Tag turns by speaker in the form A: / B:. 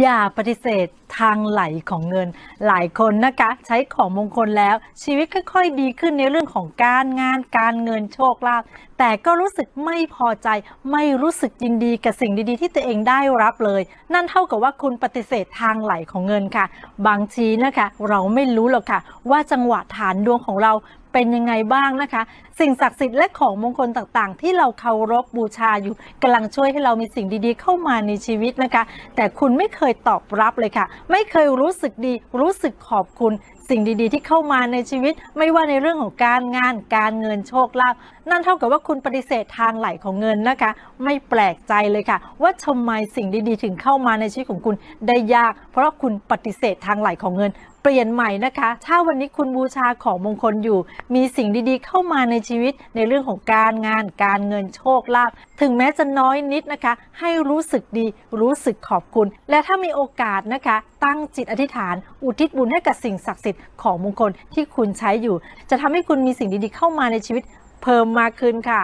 A: อย่าปฏิเสธทางไหลของเงิน หลายคนนะคะ ใช้ของมงคลแล้ว ชีวิตค่อยๆดีขึ้นในเรื่องของการงานการเงินโชคลาภแต่ก็รู้สึกไม่พอใจ ไม่รู้สึกยินดีกับสิ่งดีๆ ที่ตัวเองได้รับเลย นั่นเท่ากับว่าคุณปฏิเสธทางไหลของเงินค่ะ บางทีนะคะ เราไม่รู้หรอกค่ะ ว่าจังหวะฐานดวงของเรา เป็นยังไงบ้างนะคะ สิ่งศักดิ์สิทธิ์และของมงคลต่างๆ ที่เราเคารพบูชาอยู่กำลังช่วยให้เรามีสิ่งดีๆ เข้ามาในชีวิตนะคะ แต่คุณไม่เคยตอบรับเลยค่ะ ไม่เคยรู้สึกดี รู้สึกขอบคุณสิ่งดีๆ ที่เข้ามาในชีวิต ไม่ว่าในเรื่องของการงานการเงินโชคลาภนั่นเท่ากับว่าคุณปฏิเสธทางไหลของเงินนะคะ ไม่แปลกใจเลยค่ะ ว่าทำไมสิ่งดีๆ ถึงเข้ามาในชีวิตของคุณได้ยาก เพราะคุณปฏิเสธทางไหลของเงิน เปลี่ยนใหม่นะคะ ถ้าวันนี้คุณบูชาของมงคลอยู่ มีสิ่งดีๆ เข้ามาในชีวิตในเรื่องของการงาน การเงินโชคลาภถึงแม้จะน้อยนิดนะคะ ให้รู้สึกดีรู้สึกขอบคุณ และถ้ามีโอกาสนะคะ ตั้งจิตอธิษฐาน อุทิศบุญให้กับสิ่งศักดิ์สิทธิ์ของมงคลที่คุณใช้อยู่ จะทำให้คุณมีสิ่งดีๆ เข้ามาในชีวิต เพิ่มมากขึ้นค่ะ